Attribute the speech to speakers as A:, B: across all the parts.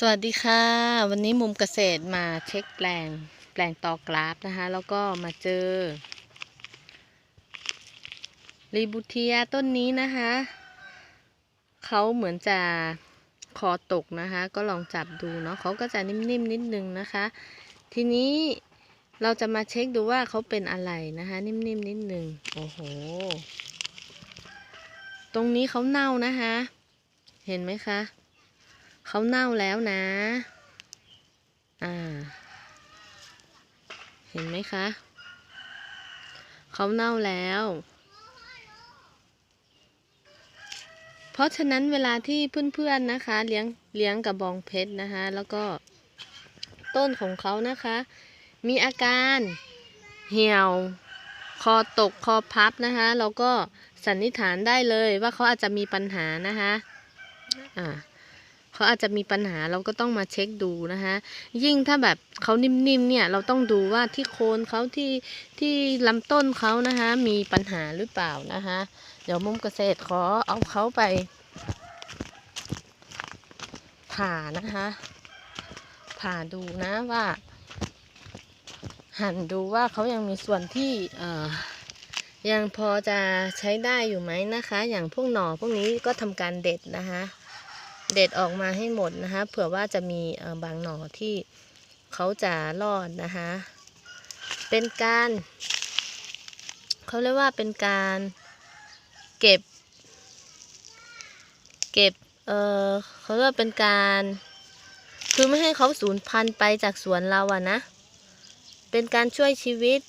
A: สวัสดีค่ะ วันนี้มุมเกษตรมาเช็คแปลงแปลงตอกราฟนะคะ แล้วก็มาเจอรีบูเทียต้นนี้นะคะเขาเหมือนจะคอตกนะคะ ก็ลองจับดูเนาะเขาก็จะนิ่มๆนิดนึงนะคะ ทีนี้เราจะมาเช็คดูว่าเขาเป็นอะไรนะคะ นิ่มๆนิดนึงโอ้โห ตรงนี้เขาเน่านะคะ เห็นไหมคะ เขาเน่าแล้วนะ อ่า เห็นไหมคะ เขาเน่าแล้ว เพราะฉะนั้นเวลาที่เพื่อนๆนะคะ เลี้ยงเลี้ยงกระบองเพชรนะคะ แล้วก็ต้นของเขานะคะ มีอาการเหี่ยว คอตก คอพับนะคะเราก็สันนิษฐานได้เลยว่าเขาอาจจะมีปัญหานะคะ อ่า เขาอาจจะมีปัญหาเราก็ต้องมาเช็คดูนะคะ ยิ่งถ้าแบบเขานิ่มๆเนี่ยเราต้องดูว่าที่โคนเขาที่ที่ลำต้นเขานะคะมีปัญหาหรือเปล่านะคะเดี๋ยวมุมเกษตรขอเอาเขาไปผ่านะคะผ่าดูนะว่า หันดูว่าเขายังมีส่วนที่เอ่อยังพอจะใช้ได้อยู่ไหมนะคะ อย่างพวกหน่อพวกนี้ก็ทำการเด็ดนะคะ เด็ดออกมาให้หมดนะคะ เผื่อว่าจะมีบางหน่อที่เขาจะรอดนะคะ เป็นการเขาเรียกว่าเป็นการเก็บ เก็บ เออเขาเรียกเป็นการ คือไม่ให้เขาสูญพันธุ์ไปจากสวนเราอะนะ เป็นการช่วยชีวิต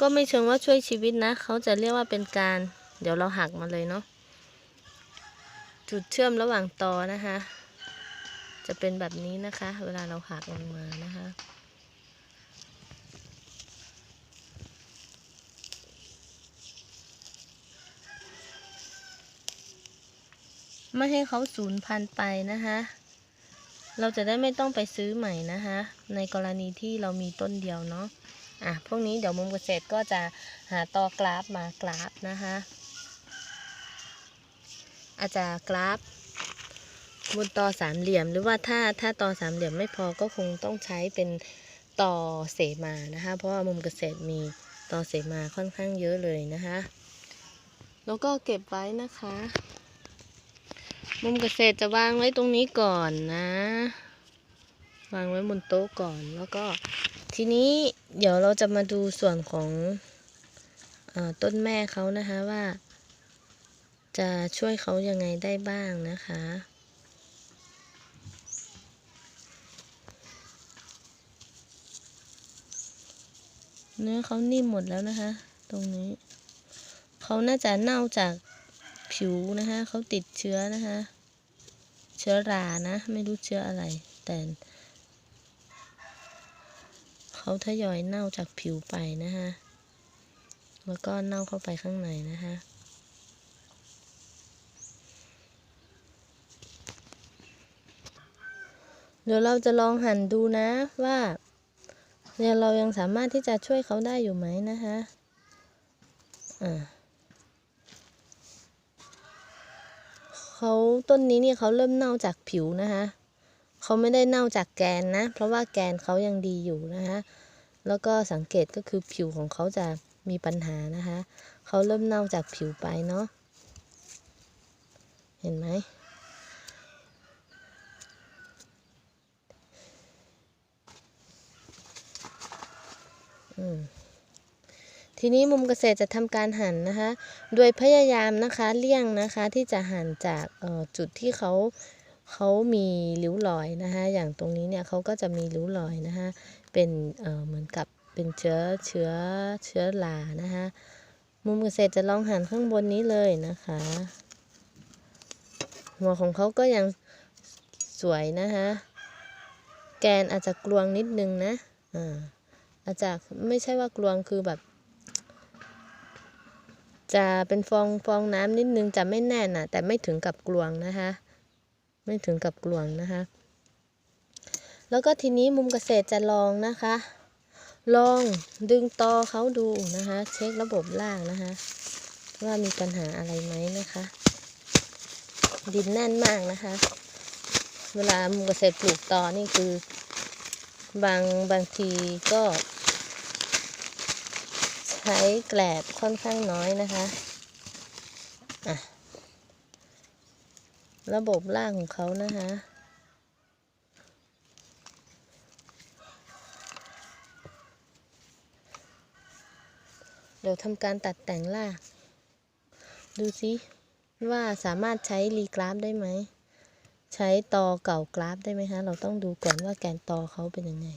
A: ก็ไม่เชิงว่าช่วยชีวิตนะ เขาจะเรียกว่าเป็นการ เดี๋ยวเราหักมาเลยเนาะ จุดเชื่อมระหว่างตอนะคะ จะเป็นแบบนี้นะคะ เวลาเราหักลงมานะคะไม่ให้เขาสูญพันธุ์ไปนะคะ เราจะได้ไม่ต้องไปซื้อใหม่นะคะ ในกรณีที่เรามีต้นเดียวเนาะ อะ พวกนี้เดี๋ยวมุมเกษตรก็จะหาตอกราฟมากราฟนะคะ อาจจะกราฟบนต่อสามเหลี่ยม หรือว่าถ้าถ้าต่อสามเหลี่ยมไม่พอก็คงต้องใช้เป็นต่อเสมานะคะ เพราะว่ามุมเกษตรมีต่อเสมาค่อนข้างเยอะเลยนะคะ แล้วก็เก็บไว้นะคะ มุมเกษตรจะวางไว้ตรงนี้ก่อนนะ วางไว้บนโต๊ะก่อนแล้วก็ทีนี้เดี๋ยวเราจะมาดูส่วนของอต้นแม่เขานะคะว่า จะช่วยเขายังไงได้บ้างนะคะ เนื้อเขานิ่มหมดแล้วนะคะ ตรงนี้ เขาน่าจะเน่าจากผิวนะคะ เขาติดเชื้อนะคะ เชื้อรานะ ไม่รู้เชื้ออะไร แต่ เขาทยอยเน่าจากผิวไปนะคะ แล้วก็เน่าเข้าไปข้างในนะคะ ดี๋ยวเราจะลองหั่นดูนะว่าเนี่ยเรายังสามารถที่จะช่วยเขาได้อยู่ไหมนะคะอ่าเขาต้นนี้เนี่ยเขาเริ่มเน่าจากผิวนะคะเขาไม่ได้เน่าจากแกนนะ เพราะว่าแกนเขายังดีอยู่นะคะแล้วก็สังเกตก็คือผิวของเขาจะมีปัญหานะคะเขาเริ่มเน่าจากผิวไปเนาะเห็นไหม ทีนี้มุมเกษตรจะทำการหั่นนะคะ โดยพยายามนะคะเลี่ยงนะคะที่จะหั่นจากจุดที่เขาเขามีริ้วรอยนะคะ อย่างตรงนี้เนี่ยเขาก็จะมีริ้วรอยนะคะ เป็นเเหมือนกับเป็นเชื้อเชื้อเชื้อรานะคะ มุมเกษตรจะลองหั่นข้างบนนี้เลยนะคะ หัวของเขาก็ยังสวยนะคะ แกนอาจจะกลวงนิดนึงนะอ่า อาจจะไม่ใช่ว่ากลวงคือแบบ จะเป็นฟองฟองน้ำนิดนึงจะไม่แน่นนะแต่ไม่ถึงกับกลวงนะคะ ไม่ถึงกับกลวงนะคะ แล้วก็ทีนี้มุมเกษตรจะลองนะคะ ลองดึงตอเขาดูนะคะ เช็คระบบล่างนะคะ ว่ามีปัญหาอะไรไหมนะคะ ดินแน่นมากนะคะ เวลามุมเกษตรปลูกตอนี่คือ บางบางทีก็ ใช้แกลบค่อนข้างน้อยนะคะอะระบบรากของเขานะคะเดี๋ยวทำการตัดแต่งราก ดูสิว่าสามารถใช้รีกราฟได้ไหม ใช้ตอเก่ากราฟได้ไหมคะเราต้องดูก่อนว่าแกนตอเขาเป็นยังไง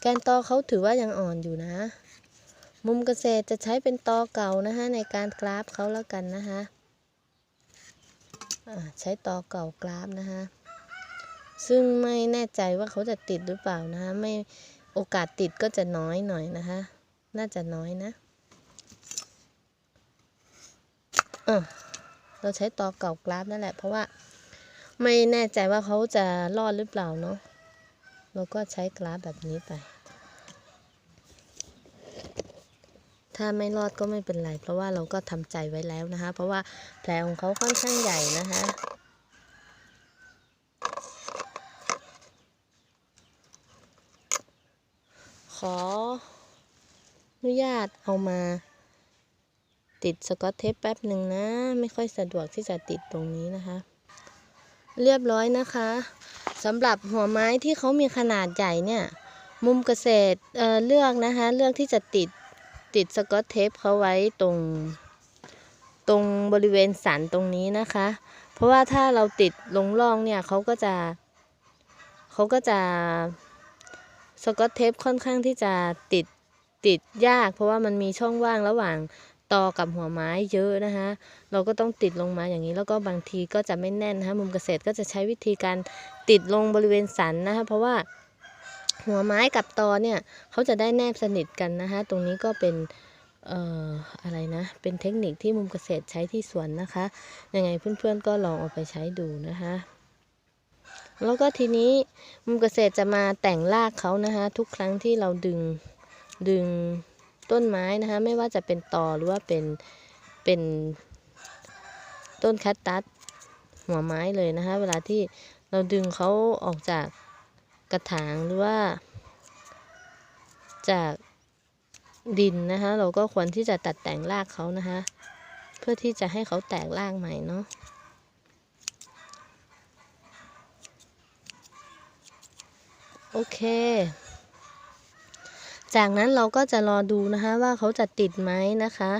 A: แกนตอเขาถือว่ายังอ่อนอยู่นะ มุมเกษตรจะใช้เป็นตอเก่านะคะในการกราฟเขาแล้วกันนะคะใช้ตอเก่ากราฟนะคะซึ่งไม่แน่ใจว่าเขาจะติดหรือเปล่านะคะไม่โอกาสติดก็จะน้อยหน่อยนะคะ น่าจะน้อยนะเออเราใช้ตอเก่ากราฟนั่นแหละเพราะว่า ไม่แน่ใจว่าเขาจะรอดหรือเปล่าเนาะเราก็ใช้กราฟแบบนี้ไป ถ้าไม่รอดก็ไม่เป็นไร เพราะว่าเราก็ทำใจไว้แล้วนะคะ เพราะว่าแผลของเขาค่อนข้างใหญ่นะคะขออนุญาตเอามา ติดสกอตเทปแป๊บหนึ่งนะ ไม่ค่อยสะดวกที่จะติดตรงนี้นะคะ เรียบร้อยนะคะสำหรับหัวไม้ที่เขามีขนาดใหญ่เนี่ย มุมเกษตรเเลือกนะคะ เลือกที่จะติดติดสกอตเทปเขาไว้ตรง ตรงบริเวณสันตรงนี้นะคะ เพราะว่าถ้าเราติดลงร่องเนี่ยเขาก็จะเขาก็จะสกอตเทปค่อนข้างที่จะติดติดยาก เพราะว่ามันมีช่องว่างระหว่าง ตอกับหัวไม้เยอะนะคะ เราก็ต้องติดลงมาอย่างนี้ แล้วก็บางทีก็จะไม่แน่นนะคะมุมเกษตรก็จะใช้วิธีการติดลงบริเวณสันนะคะเพราะว่าหัวไม้กับตอเนี่ยเขาจะได้แนบสนิทกันนะคะ ตรงนี้ก็เป็นเอ่ออะไรนะ เป็นเทคนิคที่มุมเกษตรใช้ที่สวนนะคะ ยังไงเพื่อนๆก็ลองเอาไปใช้ดูนะคะ แล้วก็ทีนี้มุมเกษตรจะมาแต่งรากเขานะคะ ทุกครั้งที่เราดึงดึง ต้นไม้นะคะ ไม่ว่าจะเป็นตอหรือว่าเป็นเป็นต้นแคตตัสหัวไม้เลยนะคะ เวลาที่เราดึงเขาออกจากกระถางหรือว่า จากดินนะคะ เราก็ควรที่จะตัดแต่งรากเขานะคะ เพื่อที่จะให้เขาแตกรากใหม่เนาะโอเค จากนั้นเราก็จะรอดูนะคะว่าเขาจะติดไหมนะคะ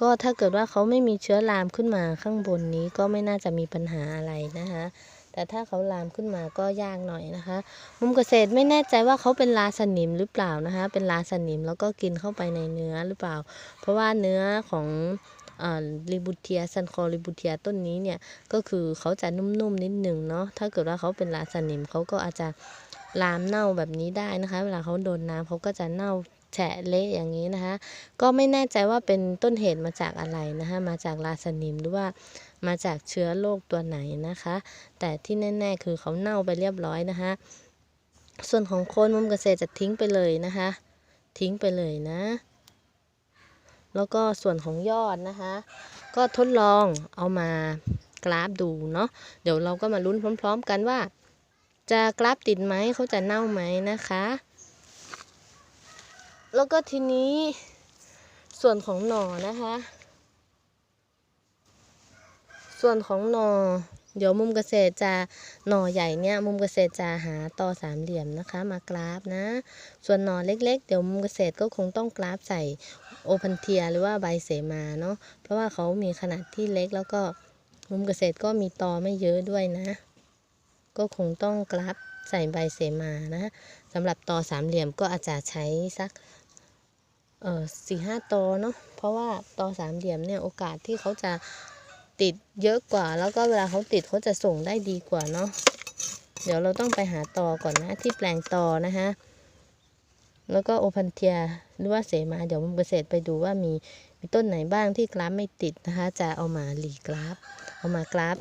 A: ก็ถ้าเกิดว่าเขาไม่มีเชื้อรามขึ้นมาข้างบนนี้ก็ไม่น่าจะมีปัญหาอะไรนะคะ แต่ถ้าเขาลามขึ้นมาก็ยากหน่อยนะคะ มุมเกษตรไม่แน่ใจว่าเขาเป็นลาสนิมหรือเปล่านะคะ เป็นลาสนิมแล้วก็กินเข้าไปในเนื้อหรือเปล่า เพราะว่าเนื้อของลิบูเทียซันคอลิบูเทียต้นนี้เนี่ยก็คือเขาจะนุ่มๆนิดหนึ่งเนาะถ้าเกิดว่าเขาเป็นลาสนิมเขาก็อาจจะ ลามเน่าแบบนี้ได้นะคะ เวลาเขาโดนน้ำเขาก็จะเน่าแฉะเละอย่างนี้นะคะ ก็ไม่แน่ใจว่าเป็นต้นเหตุมาจากอะไรนะคะ มาจากลาสนิมหรือว่ามาจากเชื้อโรคตัวไหนนะคะ แต่ที่แน่ ๆ คือเขาเน่าไปเรียบร้อยนะคะ ส่วนของโคนมุมเกษตรจะทิ้งไปเลยนะคะ ทิ้งไปเลยนะ แล้วก็ส่วนของยอดนะคะ ก็ทดลองเอามากราฟดูเนาะเดี๋ยวเราก็มาลุ้นพร้อม ๆ กันว่า จะกราฟติดไหมเขาจะเน่าไหมนะคะ แล้วก็ทีนี้ส่วนของหน่อนะคะ ส่วนของหน่อ เดี๋ยวมุมเกษตรจะหน่อใหญ่เนี่ยมุมเกษตรจะหาต่อสามเหลี่ยมนะคะ มากราฟนะ ส่วนหน่อเล็ก ๆ เดี๋ยวมุมเกษตรก็คงต้องกราฟใส่โอพันเทียหรือว่าใบเสมาเนาะเพราะว่าเขามีขนาดที่เล็กแล้วก็มุมเกษตรก็มีตอไม่เยอะด้วยนะ ก็คงต้องกราฟใส่ใบเสมานะสำหรับตอสามเหลี่ยมก็อาจจะใช้สักเออสี่ห้าตอเนาะเพราะว่าตอสามเหลี่ยมเนี่ยโอกาสที่เขาจะติดเยอะกว่า แล้วก็เวลาเขาติดเขาจะส่งได้ดีกว่าเนาะเดี๋ยวเราต้องไปหาตอก่อนนะที่แปลงตอนะคะแล้วก็โอพันเทียหรือว่าเสมาเดี๋ยวมุมเกษตรไปดูว่ามีมีต้นไหนบ้างที่กราฟไม่ติดนะคะ จะเอามาหลีกราฟ เอามากราฟ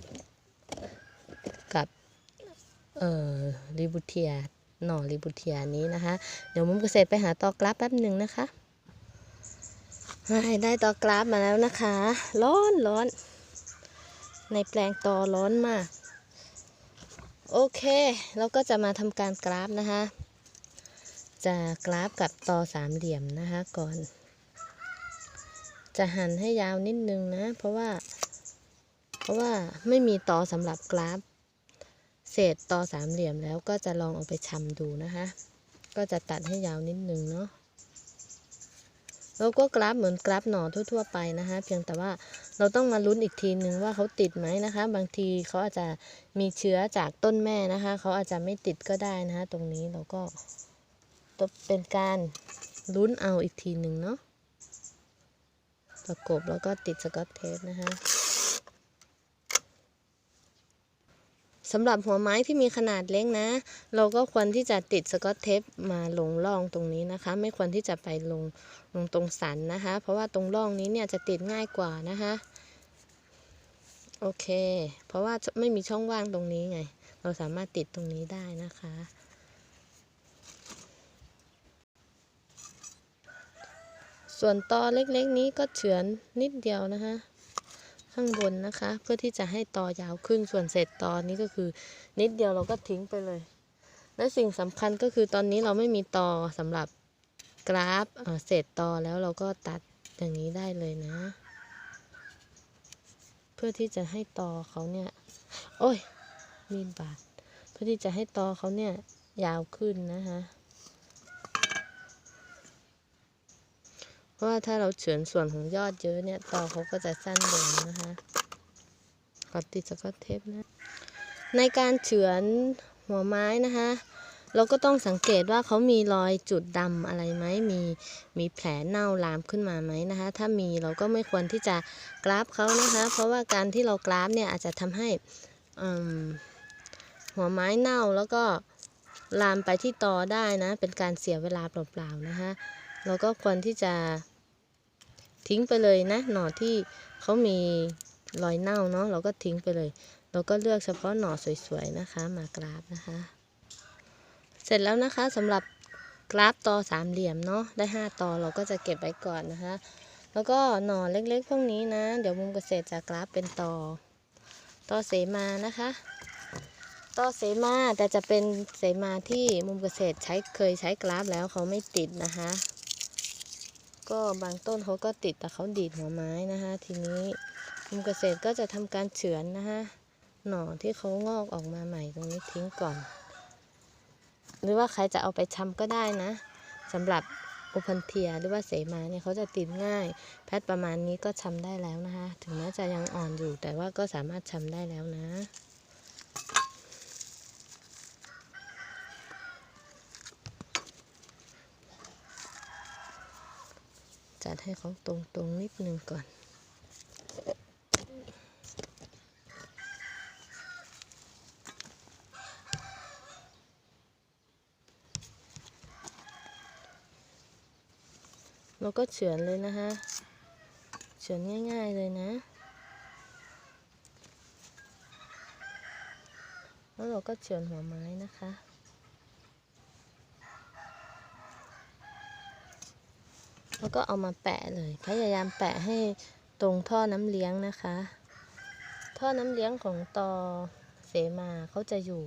A: เอ่อริบูเทียหน่อริบูเทียนี้นะคะ เดี๋ยวมุมเกษตรไปหาตอกราฟแป๊บหนึ่งนะคะให้ได้ตอกราฟมาแล้วนะคะ ร้อนร้อน ในแปลงตอร้อนมาก โอเคเราก็จะมาทำการกราฟนะคะ จะกราฟกับตอสามเหลี่ยมนะคะก่อน จะหั่นให้ยาวนิดนึงนะ เพราะว่า เพราะว่าไม่มีตอสำหรับกราฟ เศษตอสามเหลี่ยมแล้วก็จะลองเอาไปชำดูนะคะ ก็จะตัดให้ยาวนิดนึงเนาะแล้วก็กราฟเหมือนกราฟหน่อทั่ว ๆ ไปนะคะ เพียงแต่ว่าเราต้องมาลุ้นอีกทีนึงว่าเขาติดไหมนะคะ บางทีเขาอาจจะมีเชื้อจากต้นแม่นะคะ เขาอาจจะไม่ติดก็ได้นะคะ ตรงนี้เราก็เป็นการลุ้นเอาอีกทีหนึ่งเนาะประกบแล้วก็ติดสกอตเทปนะคะ สำหรับหัวไม้ที่มีขนาดเล็กนะ เราก็ควรที่จะติดสกอตเทปมาลงร่องตรงนี้นะคะ ไม่ควรที่จะไปลงลงตรงสันนะคะ เพราะว่าตรงร่องนี้เนี่ยจะติดง่ายกว่านะคะโอเค เพราะว่าไม่มีช่องว่างตรงนี้ไง เราสามารถติดตรงนี้ได้นะคะ ส่วนตอเล็กๆนี้ก็เฉือนนิดเดียวนะคะ ข้างบนนะคะ เพื่อที่จะให้ตอยาวขึ้นส่วนเศษตอนี้ก็คือ นิดเดียวเราก็ทิ้งไปเลย และสิ่งสำคัญก็คือตอนนี้เราไม่มีตอสำหรับกราฟเอ่อเศษตอแล้วเราก็ตัดอย่างนี้ได้เลยนะ เพื่อที่จะให้ตอเขาเนี่ย โอ้ยมีดบาดเพื่อที่จะให้ตอเขาเนี่ยยาวขึ้นนะคะ เพ ราะว่าถ้าเราเฉือนส่วนของยอดเยอะเนี่ยตอเขาก็จะสั้นลงนะคะขอติดสกอตเทปนะ ในการเฉือนหัวไม้นะคะ เราก็ต้องสังเกตว่าเขามีรอยจุดดำอะไรไหมมีมีแผลเน่าลามขึ้นมาไหมนะคะ ถ้ามีเราก็ไม่ควรที่จะกราฟเขานะคะ เพราะว่าการที่เรากราฟเนี่ยอาจจะทำให้หัวไม้เน่าแล้วก็ลามไปที่ตอได้นะ เป็นการเสียเวลาเปล่าๆนะคะเราก็ควรที่จะ ทิ้งไปเลยนะหน่อที่เขามีรอยเน่าเนาะเราก็ทิ้งไปเลย เราก็เลือกเฉพาะหน่อสวยๆนะคะ มากราฟนะคะ เสร็จแล้วนะคะสำหรับกราฟต่อสามเหลี่ยมเนาะได้5ต่อเราก็จะเก็บไว้ก่อนนะคะ แล้วก็หน่อเล็กๆพวกนี้นะ เดี๋ยวมุมเกษตรจะกราฟเป็นต่อต่อเสมานะคะต่อเสมาแต่จะเป็นเสมาที่มุมเกษตรใช้เคยใช้กราฟแล้วเขาไม่ติดนะคะ ก็บางต้นเขาก็ติดแต่เขาดีดหัวไม้นะคะ ทีนี้มุมเกษตรก็จะทำการเฉือนนะคะหน่อที่เขางอกออกมาใหม่ตรงนี้ทิ้งก่อน หรือว่าใครจะเอาไปชำก็ได้นะสำหรับโอพันเทียหรือว่าเสมาเนี่ยเขาจะติดง่าย แพทประมาณนี้ก็ชำได้แล้วนะคะ ถึงแม้จะยังอ่อนอยู่แต่ว่าก็สามารถชำได้แล้วนะ จัดให้เขาตรงๆนิดนึงก่อน เราก็เฉือนเลยนะคะเฉือนง่ายๆเลยนะ แล้วเราก็เฉือนหัวไม้นะคะ แล้วก็เอามาแปะเลย พยายามแปะให้ตรงท่อน้ำเลี้ยงนะคะ ท่อน้ำเลี้ยงของตอเสมาเขาจะอยู่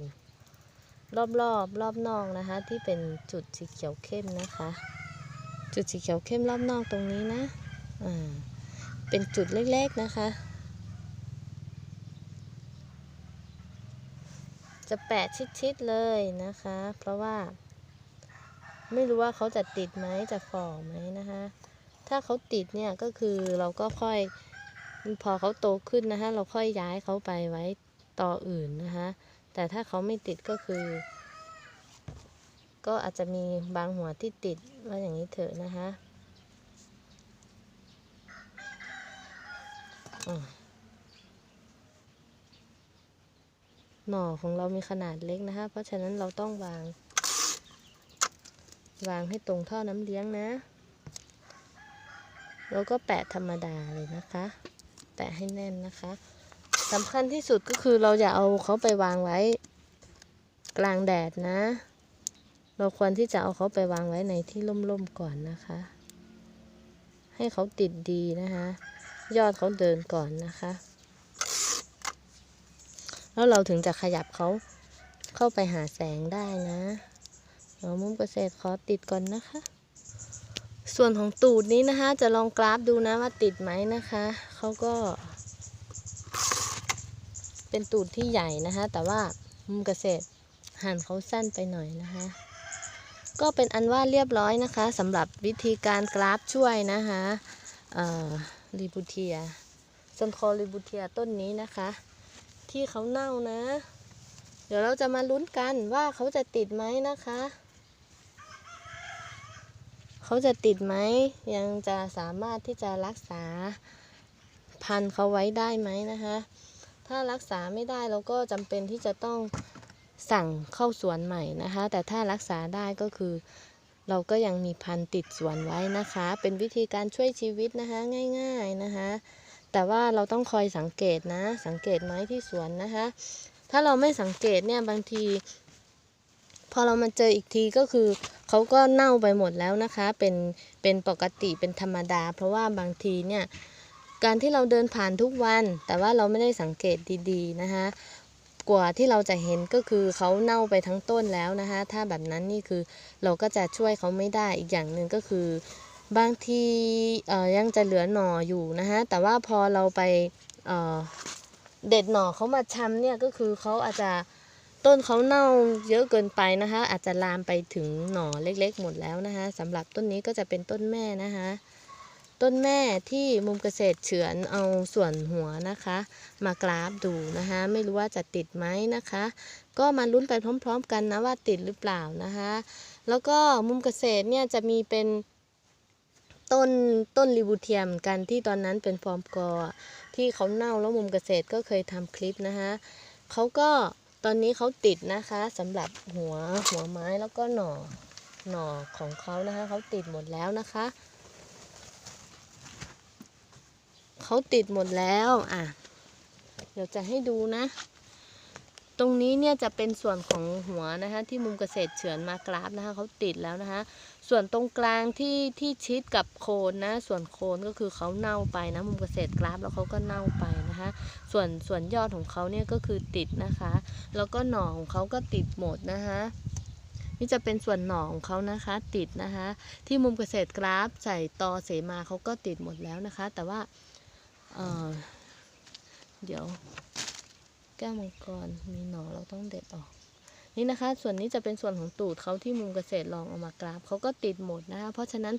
A: รอบๆรอบรอบนอกนะคะ ที่เป็นจุดสีเขียวเข้มนะคะ จุดสีเขียวเข้มรอบนอกตรงนี้นะอ่าเป็นจุดเล็กๆนะคะ จะแปะชิดๆเลยนะคะ เพราะว่า ไม่รู้ว่าเขาจะติดไหมจะฝ่อไหมนะคะ ถ้าเขาติดเนี่ยก็คือเราก็ค่อยพอเขาโตขึ้นนะคะเราค่อยย้ายเขาไปไว้ต่ออื่นนะคะแต่ถ้าเขาไม่ติดก็คือ ก็อาจจะมีบางหัวที่ติดว่าอย่างนี้เถอะนะคะอะหน่อของเรามีขนาดเล็กนะคะ เพราะฉะนั้นเราต้องวาง วางให้ตรงท่อน้ำเลี้ยงนะ แล้วก็แปะธรรมดาเลยนะคะ แปะให้แน่นนะคะสำคัญที่สุดก็คือเราอย่าเอาเขาไปวางไว้ กลางแดดนะ เราควรที่จะเอาเขาไปวางไว้ในที่ร่มๆก่อนนะคะ ให้เขาติดดีนะคะ ยอดเขาเดินก่อนนะคะ แล้วเราถึงจะขยับเขาเข้าไปหาแสงได้นะ เดี๋ยวมุมเกษตรขอติดก่อนนะคะ ส่วนของตูดนี้นะคะ จะลองกราฟดูนะว่าติดไหมนะคะเขาก็ เป็นตูดที่ใหญ่นะคะ แต่ว่ามุมเกษตรหั่นเขาสั้นไปหน่อยนะคะ ก็เป็นอันว่าเรียบร้อยนะคะสำหรับวิธีการกราฟช่วยนะคะรีบูเทียซันคอรีบูเทียต้นนี้นะคะ ที่เขาเน่านะ เดี๋ยวเราจะมาลุ้นกันว่าเขาจะติดไหมนะคะ เขาจะติดไหม ยังจะสามารถที่จะรักษาพันธุ์เขาไว้ได้ไหมนะคะ ถ้ารักษาไม่ได้เราก็จำเป็นที่จะต้องสั่งเข้าสวนใหม่นะคะ แต่ถ้ารักษาได้ก็คือ เราก็ยังมีพันธุ์ติดสวนไว้นะคะ เป็นวิธีการช่วยชีวิตนะคะง่าย ๆนะคะ แต่ว่าเราต้องคอยสังเกตนะ สังเกตไม้ที่สวนนะคะ ถ้าเราไม่สังเกตเนี่ยบางที พอเรามาเจออีกทีก็คือ เขาก็เน่าไปหมดแล้วนะคะ เป็นเป็นปกติเป็นธรรมดา เพราะว่าบางทีเนี่ยการที่เราเดินผ่านทุกวัน แต่ว่าเราไม่ได้สังเกตดีๆนะคะกว่าที่เราจะเห็นก็คือเขาเน่าไปทั้งต้นแล้วนะคะถ้าแบบนั้นนี่คือเราก็จะช่วยเขาไม่ได้อีกอย่างหนึ่งก็คือบางทีเอ่อยังจะเหลือหน่ออยู่นะคะแต่ว่าพอเราไปเเด็ดหน่อเขามาชำเนี่ยก็คือเขาอาจจะ ต้นเขาเน่าเยอะเกินไปนะคะ อาจจะลามไปถึงหน่อเล็กๆ หมดแล้วนะคะสำหรับต้นนี้ก็จะเป็นต้นแม่นะคะ ต้นแม่ที่มุมเกษตรเฉือนเอาส่วนหัวนะคะ มากราฟดูนะคะ ไม่รู้ว่าจะติดไหมนะคะ ก็มาลุ้นไปพร้อม ๆ กันนะว่าติดหรือเปล่านะคะ แล้วก็มุมเกษตรเนี่ยจะมีเป็นต้นต้นริบูเทียมกันที่ตอนนั้นเป็นฟอร์มกอที่เขาเน่าแล้วมุมเกษตรก็เคยทำคลิปนะคะเขาก็ ตอนนี้เขาติดนะคะสำหรับหัวหัวไม้แล้วก็หน่อหน่อของเขานะคะเขาติดหมดแล้วนะคะเขาติดหมดแล้วอะเดี๋ยวจะให้ดูนะ ตรงนี้เนี่ยจะเป็นส่วนของหัวนะคะที่มุมเกษตรเฉือนมากราฟนะคะเขาติดแล้วนะคะ ส่วนตรงกลางที่ที่ชิดกับโคนนะ ส่วนโคนก็คือเขาเน่าไปนะมุมเกษตรกราฟแล้วเขาก็เน่าไป นะคะ ส่วนส่วนยอดของเขาเนี่ยก็คือติดนะคะ แล้วก็หน่อของเขาก็ติดหมดนะคะนี่จะเป็นส่วนหน่อของเขานะคะ ติดนะคะ ที่มุมเกษตรกราฟใส่ตอเสมาเขาก็ติดหมดแล้วนะคะ แต่ว่าเเดี๋ยว แก้วมังกรมีหน่อเราต้องเด็ดออกนี่นะคะ ส่วนนี้จะเป็นส่วนของตูดเขาที่มุมเกษตรลองเอามากราฟเขาก็ติดหมดนะคะ เพราะฉะนั้น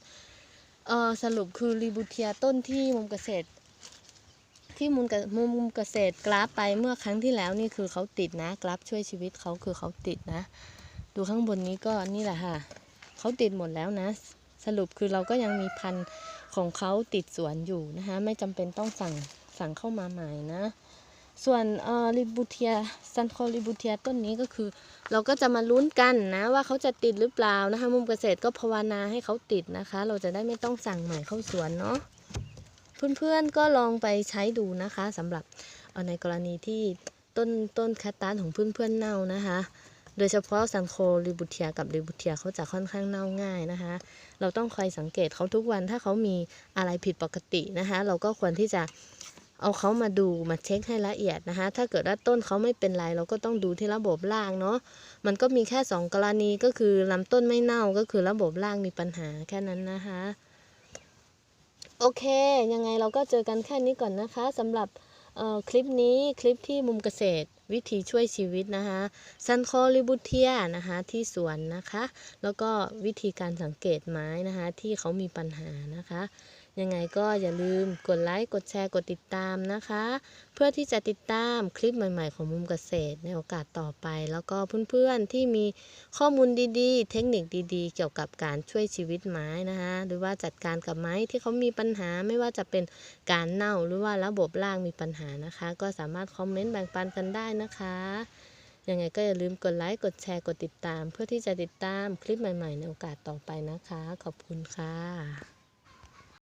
A: สรุปคือรีบูเทียต้นที่มุมเกษตร ที่มุมกะมุมมุมเกษตรกราฟไปเมื่อครั้งที่แล้วนี่คือเขาติดนะกราฟช่วยชีวิตเขาคือเขาติดนะ ดูข้างบนนี้ก็นี่แหละค่ะเขาติดหมดแล้วนะ สรุปคือเราก็ยังมีพันธุ์ของเขาติดสวนอยู่นะคะ ไม่จำเป็นต้องสั่งสั่งเข้ามาใหม่นะ ส่วนเอ่อริบูเทียซันโคริบูเทียต้นนี้ก็คือ เราก็จะมาลุ้นกันนะ ว่าเขาจะติดหรือเปล่านะคะ มุมเกษตรก็ภาวนาให้เขาติดนะคะ เราจะได้ไม่ต้องสั่งใหม่เข้าสวนเนาะ เพื่อนๆก็ลองไปใช้ดูนะคะสำหรับในกรณีที่ต้นต้นแคตตัสของเพื่อนๆเน่านะคะ โดยเฉพาะซันโคริบูเทียกับริบูเทียเขาจะค่อนข้างเน่าง่ายนะคะ เราต้องคอยสังเกตเขาทุกวันถ้าเขามีอะไรผิดปกตินะคะ เราก็ควรที่จะเอาเขามาดูมาเช็คให้ละเอียดนะคะ ถ้าเกิดว่าต้นเขาไม่เป็นไร เราก็ต้องดูที่ระบบรากเนาะ มันก็มีแค่สองกรณีก็คือลำต้นไม่เน่าก็คือระบบรากมีปัญหาแค่นั้นนะคะ โอเค ยังไงเราก็เจอกันแค่นี้ก่อนนะคะสำหรับคลิปนี้คลิปที่มุมเกษตรวิธีช่วยชีวิตนะคะซันคอริบูเทียนะคะที่สวนนะคะ แล้วก็วิธีการสังเกตไม้นะคะที่เขามีปัญหานะคะ ยังไงก็อย่าลืมกดไลค์ กดแชร์ กดติดตามนะคะ เพื่อที่จะติดตามคลิปใหม่ๆ ของมุมเกษตรในโอกาสต่อไป แล้วก็เพื่อนๆที่มีข้อมูลดีๆ เทคนิคดีๆ เกี่ยวกับการช่วยชีวิตไม้นะคะหรือว่าจัดการกับไม้ที่เขามีปัญหาไม่ว่าจะเป็นการเน่าหรือว่าระบบรากมีปัญหานะคะ ก็สามารถคอมเมนต์แบ่งปันกันได้นะคะยังไงก็อย่าลืมกดไลค์ กดแชร์ กดติดตาม เพื่อที่จะติดตามคลิปใหม่ ๆ ในโอกาสต่อไปนะคะ ขอบคุณค่ะ